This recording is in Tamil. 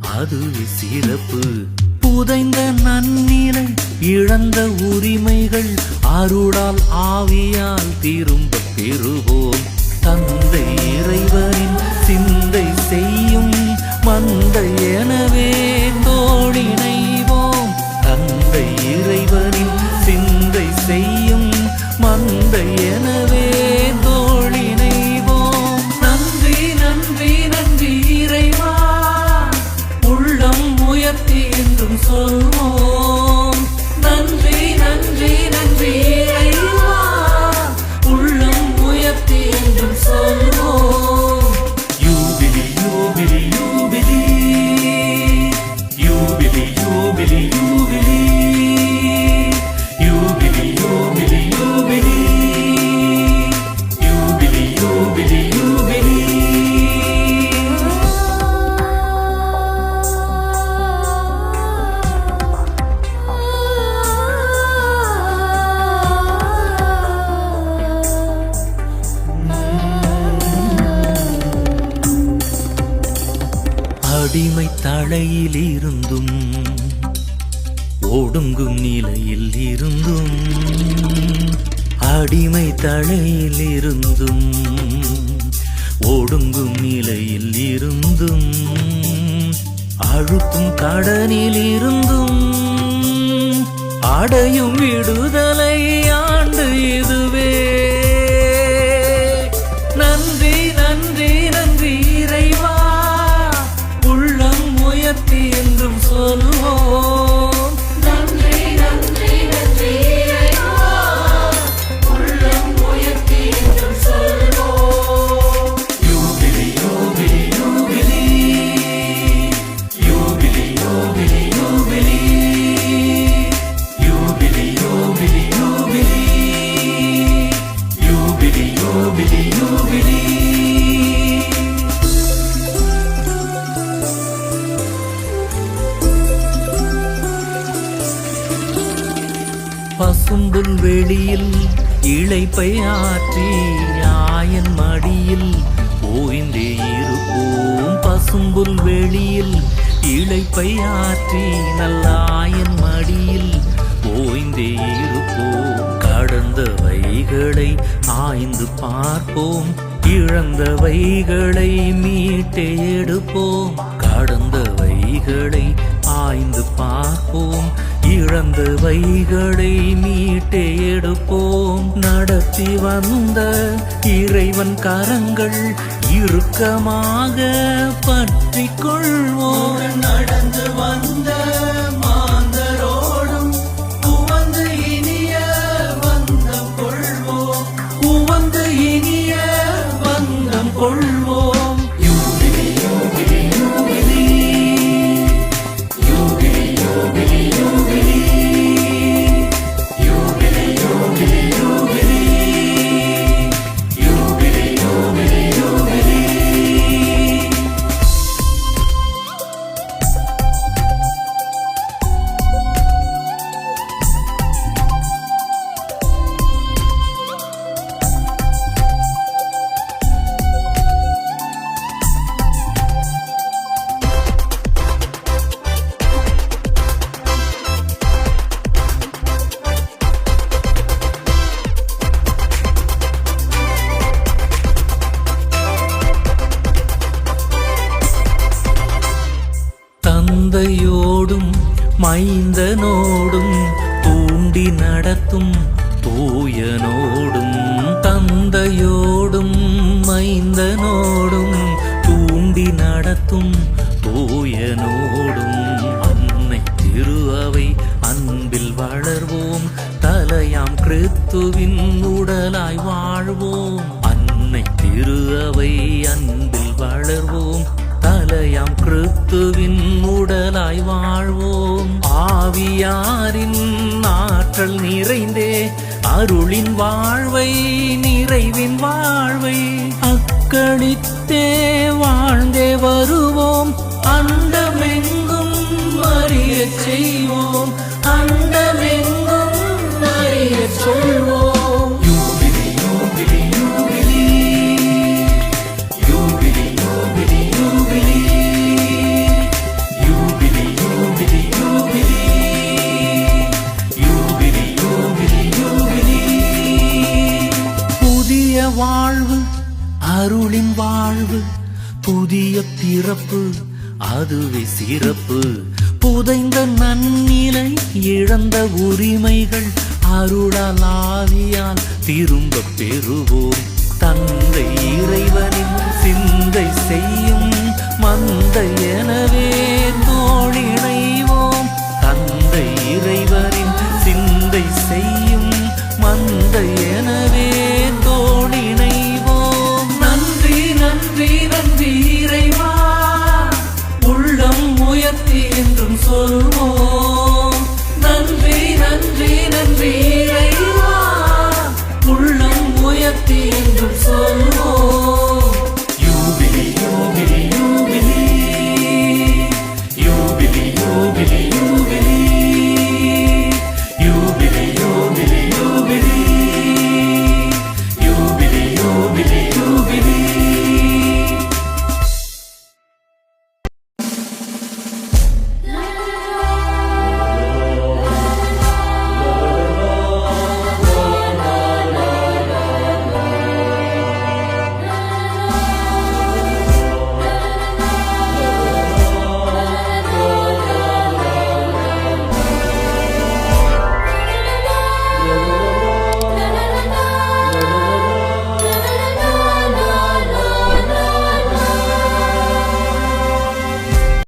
அதுவே சிறப்பு. புதைந்த நன்னிலை இழந்த உரிமைகள் அருளால் ஆவியால் திரும்ப பெறுவோம். தந்தை இறைவனின் சிந்தை அடிமை தலையில் இருந்தும் ஒடுங்கும் நிலையில் இருந்தும் அடிமை தலையில் இருந்தும் ஒடுங்கும் நிலையில் இருந்தும் அழுத்தும் கடனில் இருந்தும் அடையும் விடுதலையா jubili, jubili. பசும்புல் வெளியில் இழைப்பை ஆற்றி ஆயன் மடியில் ஓய்ந்தே இருப்போம் பசும்புல் வெளியில் இழைப்பை ஆற்றி நல்லாயன் மடியில் ஓய்ந்தே இருப்போம் கடந்த வைகளை ஆய்ந்து பார்ப்போம். இழந்தவைகளை மீட்டே எடுப்போம். கடந்தவைகளை ஆய்ந்து பார்ப்போம். இழந்தவைகளை மீட்டே எடுப்போம். நடத்தி வந்த இறைவன் கரங்கள் இறுக்கமாக பற்றி கொள்வோம். நடந்து வந்த கொள்ள தந்தையோடும் மைந்தனோடும் தூண்டி நடத்தும் தூயனோடும் தந்தையோடும் மைந்தனோடும் தூண்டி நடத்தும் தூயனோடும் அன்னை திரு அவை அன்பில் வளர்வோம் தலையாம் கிறித்துவின் உடலாய் வாழ்வோம். அன்னை திரு அவை உடலாய் வாழ்வோம். ஆவியாரின் ஆற்றல் நிறைந்தே அருளின் வாழ்வை நிறைவின் வாழ்வை. அக்களித்தே வாழ்ந்தே வருவோம். அண்டமெங்கும் அறிய செய்வோம். அண்டமெங்கும் அறிய சொல்வோம். பிறப்பு அதுவே சிறப்பு. புதைந்த நன்னிலை இழந்த உரிமைகள் அருளால் ஆவியால் திரும்ப பெறுவோம். தந்தை இறைவனின் சிந்தை செய்யும் மந்த